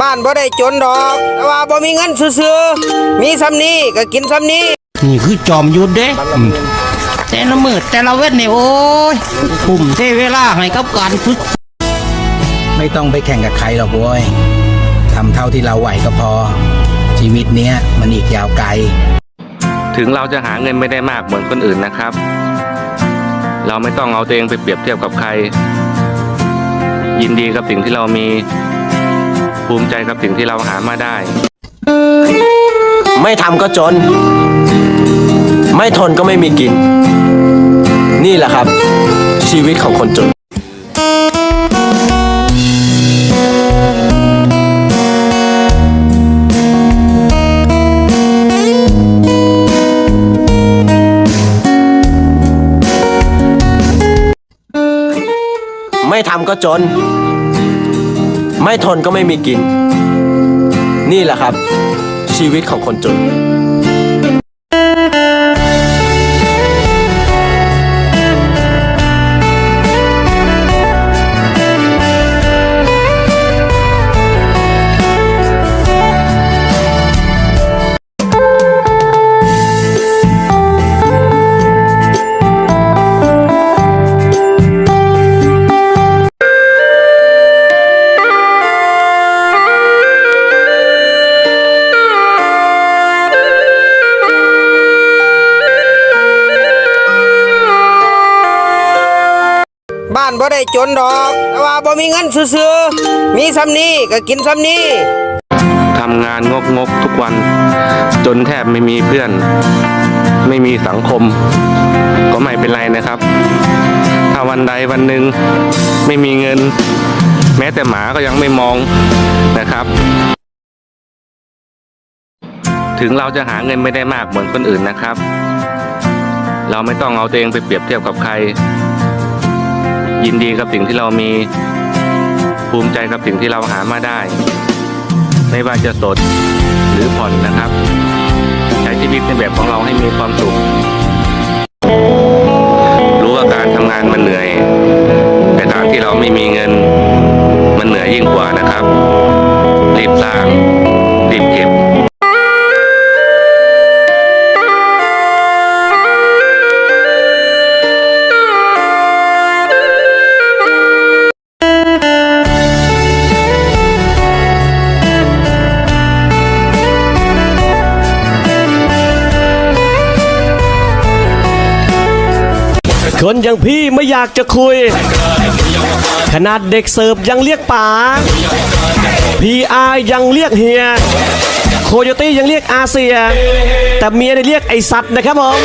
บ้านบ่ได้จนดอก แต่ว่าบ่มีเงินซื้อๆมีซ้ำนี้ก็กินซ้ำนี้นี่คือจอมยุทธเด้อืมแต่ละมือแต่ละเวทเนี่ยโอ้ยคุ้มเทเวลาให้กับการฝึกไม่ต้องไปแข่งกับใครหรอกโว้ยทำเท่าที่เราไหวก็พอ ชีวิตเนี้ยมันอีกยาวไกล ถึงเราจะหาเงินไม่ได้มากเหมือนคนอื่นนะครับ เราไม่ต้องเอาตัวเองไปเปรียบเทียบกับใคร ยินดีกับสิ่งที่เรามี ภูมิใจกับสิ่งที่เราหามาได้ ไม่ทำก็จน ไม่ทนก็ไม่มีกิน นี่แหละครับ ชีวิตของคนจนไม่ทำก็จน ไม่ทนก็ไม่มีกิน นี่แหละครับ ชีวิตของคนจน บ้านบ่ได้จนดอก แต่ว่าบ่มีเงินซื้อๆมีซ้ำนี้ก็กินซ้ำนี้ทำงานงกงกทุกวัน จนแทบไม่มีเพื่อน ไม่มีสังคม ก็ไม่เป็นไรนะครับ ถ้าวันใดวันหนึ่งไม่มีเงิน แม้แต่หมาก็ยังไม่มองนะครับ ถึงเราจะหาเงินไม่ได้มากเหมือนคนอื่นนะครับ เราไม่ต้องเอาตัวเองไปเปรียบเทียบกับใคร ยินดีกับสิ่งที่เรามีภูมิใจกับสิ่งที่เราหามาได้ ไม่ว่าจะสดหรือผ่อนนะครับใช้ชีวิตในแบบของเราให้มีความสุข รู้ว่าการทำงานมันเหนื่อย แต่การที่เราไม่มีเงิน มันเหนื่อยยิ่งกว่านะครับ รีบสร้าง คนอย่างพี่ไม่อยากจะคุย ขนาดเด็กเสิร์ฟยังเรียกป๋าพีอายังเรียกเฮีย โคโยตี้ยังเรียกอาเซีย แต่เมียได้เรียกไอสัตว์นะครับผม